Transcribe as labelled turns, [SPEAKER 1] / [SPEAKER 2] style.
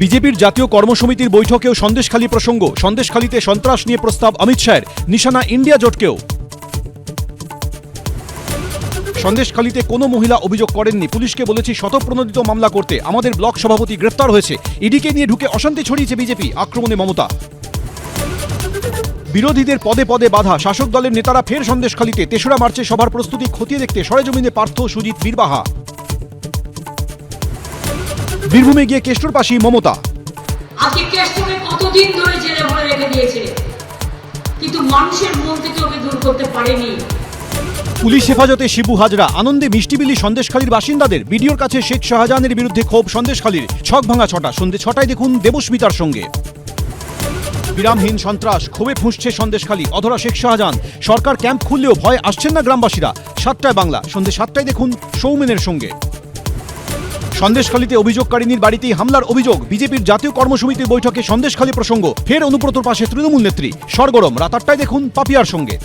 [SPEAKER 1] বিজেপির জাতীয় কর্মসমিতির বৈঠকেও সন্দেশখালী প্রসঙ্গ। সন্দেশখালীতে সন্ত্রাস নিয়ে প্রস্তাব অমিত শাহের। নিশানা ইন্ডিয়া জোটকেও। সন্দেশখালীতে কোনো মহিলা অভিযোগ করেননি। পুলিশকে বলেছি শতপ্রণোদিত মামলা করতে। আমাদের ব্লক সভাপতি গ্রেফতার হয়েছে। ইডিকে নিয়ে ঢুকে অশান্তি ছড়িয়েছে বিজেপি। আক্রমণে মমতা। বিরোধীদের পদে পদে বাধা। শাসক দলের নেতারা ফের সন্দেশখালীতে। তেসরা মার্চে সভার প্রস্তুতি খতিয়ে দেখতে সরেজমিনে পার্থ সুজিত বীরবাহা। বীরভূমে গিয়ে কেষ্টর পাশি মমতা।
[SPEAKER 2] আজকে কেষ্টকে কতদিন ধরে জেলে ভরে রেখে দিয়েছে? কিন্তু মানুষের মন থেকে ওকে দূর করতে পারেনি।
[SPEAKER 1] পুলিশ হেফাজতে শিবু হাজরা আনন্দে মিষ্টিবিলি সন্দেশখালীর বাসিন্দাদের বিডিওর কাছে শেখ শাহজাহানের বিরুদ্ধে ক্ষোভ সন্দেশখালীর। ছক ভাঙা ছটা সন্ধে ছটায় দেখুন দেবস্মিতার সঙ্গে। বিরামহীন সন্ত্রাস ক্ষোভে ফুঁসছে সন্দেশখালী অধরা শেখ শাহজাহান। সরকার ক্যাম্প খুললেও ভয় আসছেন না গ্রামবাসীরা। সাতটায় বাংলা সন্ধে সাতটায় দেখুন সৌমেনের সঙ্গে। সন্দেশখালীতে অভিযোগকারিনীর বাড়িতেই হামলার অভিযোগ। বিজেপির জাতীয় কর্মসমিতির বৈঠকে সন্দেশখালী প্রসঙ্গ। ফের অনুব্রতর পাশে তৃণমূল নেত্রী। সরগরম। রাত আটটায় দেখুন পাপিয়ার সঙ্গে।